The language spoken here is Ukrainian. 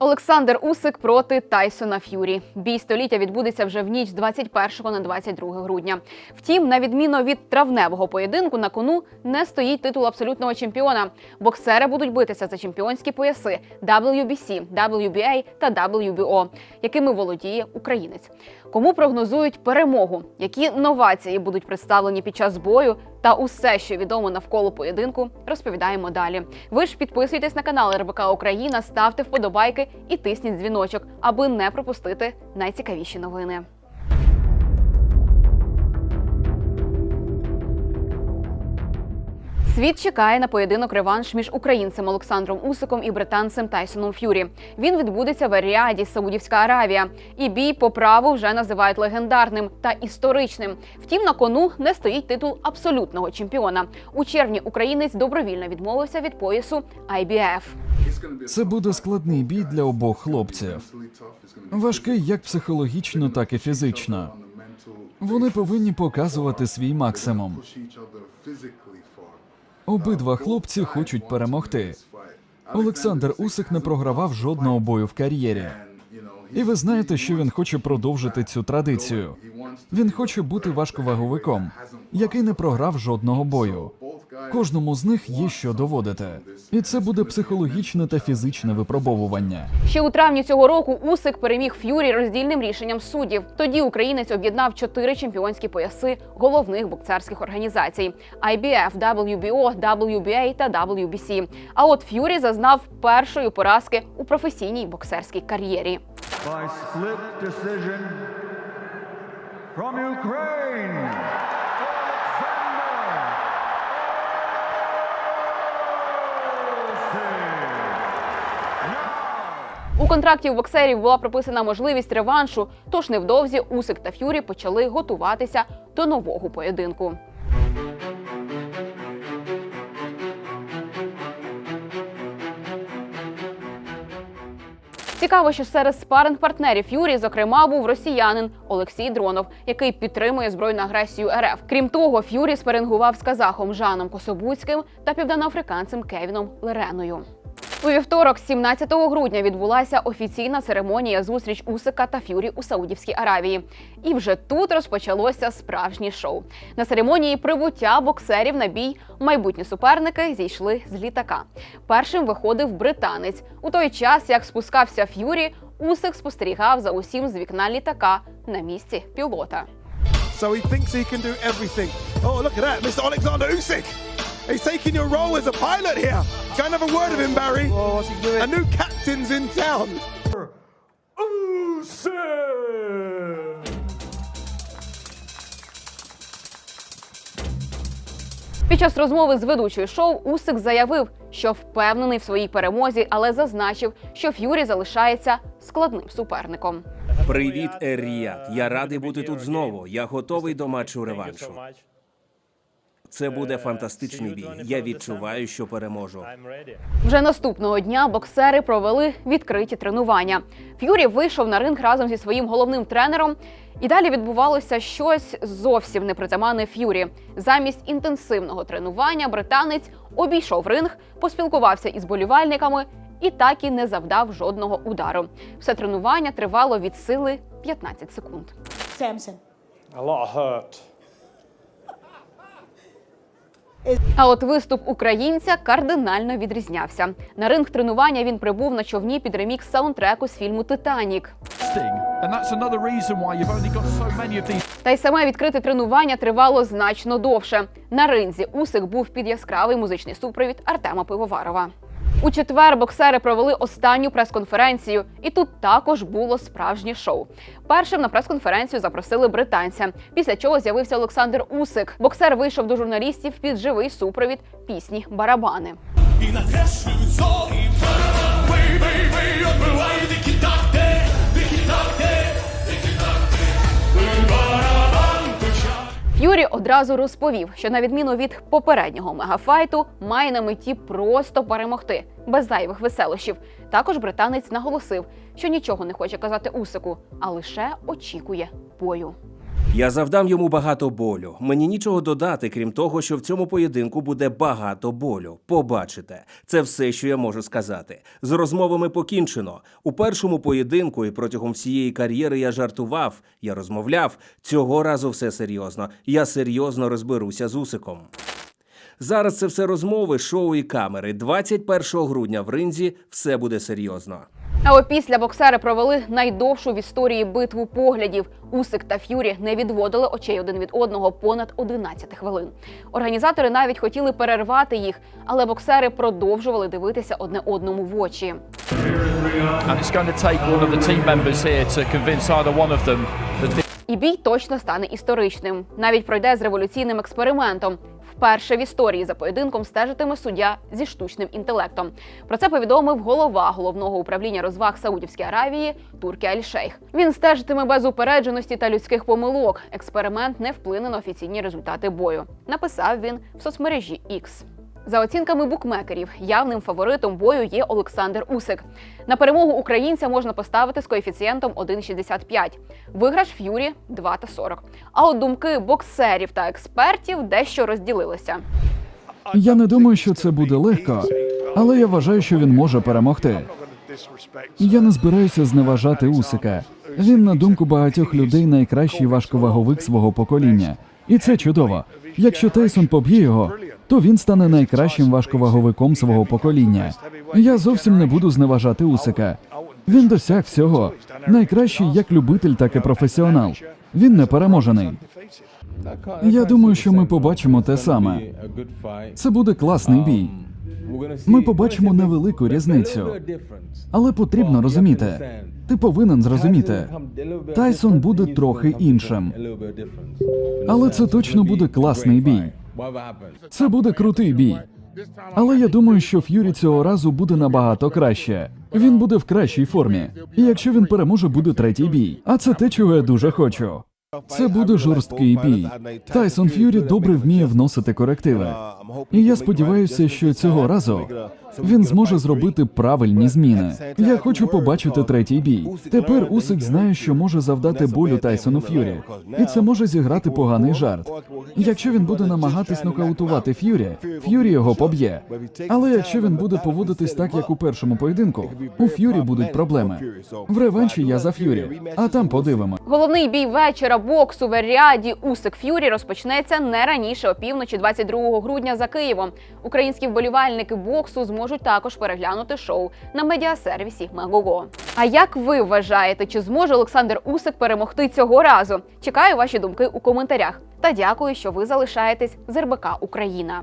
Олександр Усик проти Тайсона Ф'юрі. Бій століття відбудеться вже в ніч з 21 на 22 грудня. Втім, на відміну від травневого поєдинку, на кону не стоїть титул абсолютного чемпіона. Боксери будуть битися за чемпіонські пояси WBC, WBA та WBO, якими володіє українець. Кому прогнозують перемогу, які новації будуть представлені під час бою, та усе, що відомо навколо поєдинку, розповідаємо далі. Ви ж підписуйтесь на канал РБК Україна, ставте вподобайки і тисніть дзвіночок, аби не пропустити найцікавіші новини. Світ чекає на поєдинок реванш між українцем Олександром Усиком і британцем Тайсоном Ф'юрі. Він відбудеться в Аріаді, Саудівська Аравія. І бій по праву вже називають легендарним та історичним. Втім, на кону не стоїть титул абсолютного чемпіона. У червні українець добровільно відмовився від поясу IBF. Це буде складний бій для обох хлопців. Важкий як психологічно, так і фізично. Вони повинні показувати свій максимум. Обидва хлопці хочуть перемогти. Олександр Усик не програвав жодного бою в кар'єрі. І ви знаєте, що він хоче продовжити цю традицію. Він хоче бути важковаговиком, який не програв жодного бою. Кожному з них є що доводити, і це буде психологічне та фізичне випробовування. Ще у травні цього року Усик переміг Ф'юрі роздільним рішенням суддів. Тоді українець об'єднав чотири чемпіонські пояси головних боксерських організацій: IBF, WBO, WBA та WBC. А от Ф'юрі зазнав першої поразки у професійній боксерській кар'єрі. by split decision from Ukraine. У контракті у боксерів була прописана можливість реваншу, тож невдовзі Усик та Ф'юрі почали готуватися до нового поєдинку. Цікаво, що серед спаринг партнерів Ф'юрі, зокрема, був росіянин Олексій Дронов, який підтримує збройну агресію РФ. Крім того, Ф'юрі спарингував з казахом Жаном Кособуцьким та південноафриканцем Кевіном Лереною. У вівторок, 17 грудня, відбулася офіційна церемонія зустріч Усика та Ф'юрі у Саудівській Аравії. І вже тут розпочалося справжнє шоу. На церемонії прибуття боксерів на бій майбутні суперники зійшли з літака. Першим виходив британець. У той час, як спускався Ф'юрі, Усик спостерігав за усім з вікна літака на місці пілота. So he thinks he can do everything. Oh, look at that, Mr. Alexander Usyk. He's taking your role as a pilot here. Go and have a word of him, Barry. Oh, what's he doing? A new captain's in town. Під час розмови з ведучою шоу Усик заявив, що впевнений в своїй перемозі, але зазначив, що Ф'юрі залишається складним суперником. Привіт, Ер-Ріад. Я радий бути тут знову. Я готовий до матчу реваншу. Це буде фантастичний бій. Я відчуваю, що переможу. Вже наступного дня боксери провели відкриті тренування. Ф'юрі вийшов на ринг разом зі своїм головним тренером. І далі відбувалося щось зовсім непритаманне Ф'юрі. Замість інтенсивного тренування британець обійшов ринг, поспілкувався із болівальниками і так і не завдав жодного удару. Все тренування тривало від сили 15 секунд. Samson. А от виступ українця кардинально відрізнявся. На ринг тренування він прибув на човні під ремікс саундтреку з фільму Титанік. Та й саме відкрите тренування тривало значно довше. На ринзі Усик був під яскравий музичний супровід Артема Пивоварова. У четвер боксери провели останню прес-конференцію, і тут також було справжнє шоу. Першим на прес-конференцію запросили британця. Після чого з'явився Олександр Усик. Боксер вийшов до журналістів під живий супровід пісні Барабани. І накреслюють зорі бей, бей, бий, одразу розповів, що на відміну від попереднього мегафайту має на меті просто перемогти без зайвих веселощів. Також британець наголосив, що нічого не хоче казати Усику, а лише очікує бою. Я завдам йому багато болю. Мені нічого додати, крім того, що в цьому поєдинку буде багато болю. Побачите, це все, що я можу сказати. З розмовами покінчено. У першому поєдинку і протягом всієї кар'єри я жартував, я розмовляв. Цього разу все серйозно. Я серйозно розберуся з Усиком. Зараз це все розмови, шоу і камери. 21 грудня в ринзі все буде серйозно. А опісля боксери провели найдовшу в історії битву поглядів. Усик та Ф'юрі не відводили очей один від одного понад 11 хвилин. Організатори навіть хотіли перервати їх, але боксери продовжували дивитися одне одному в очі. І бій точно стане історичним. Навіть пройде з революційним експериментом. Вперше в історії за поєдинком стежитиме суддя зі штучним інтелектом. Про це повідомив голова головного управління розваг Саудівської Аравії Туркі Аль-Шейх. Він стежитиме без упередженості та людських помилок. Експеримент не вплине на офіційні результати бою. Написав він в соцмережі X. За оцінками букмекерів, явним фаворитом бою є Олександр Усик. На перемогу українця можна поставити з коефіцієнтом 1,65. Виграш Ф'юрі 2,40. А от думки боксерів та експертів дещо розділилися. Я не думаю, що це буде легко, але я вважаю, що він може перемогти. Я не збираюся зневажати Усика. Він, на думку багатьох людей, найкращий важковаговик свого покоління. І це чудово. Якщо Тейсон поб'є його, то він стане найкращим важковаговиком свого покоління. Я зовсім не буду зневажати Усика. Він досяг всього. Найкращий як любитель, так і професіонал. Він не переможений. Я думаю, що ми побачимо те саме. Це буде класний бій. Ми побачимо невелику різницю. Але потрібно розуміти. Ти повинен зрозуміти. Тайсон буде трохи іншим. Але це точно буде класний бій. Це буде крутий бій. Але я думаю, що Ф'юрі цього разу буде набагато краще. Він буде в кращій формі. І якщо він переможе, буде третій бій. А це те, чого я дуже хочу. Це буде жорсткий бій. Тайсон Ф'юрі добре вміє вносити корективи. І я сподіваюся, що цього разу він зможе зробити правильні зміни. Я хочу побачити третій бій. Тепер Усик знає, що може завдати болю Тайсону Ф'юрі, і це може зіграти поганий жарт. Якщо він буде намагатись нокаутувати Ф'юрі, Ф'юрі його поб'є. Але якщо він буде поводитись так, як у першому поєдинку, у Ф'юрі будуть проблеми. В реванші я за Ф'юрі, а там подивимо. Головний бій вечора боксу в Еріаді Усик Ф'юрі розпочнеться не раніше опівночі 22 грудня за Києвом. Українські вболівальники боксу зможуть також переглянути шоу на медіасервісі Мегого. А як ви вважаєте, чи зможе Олександр Усик перемогти цього разу? Чекаю ваші думки у коментарях. Та дякую, що ви залишаєтесь з РБК Україна.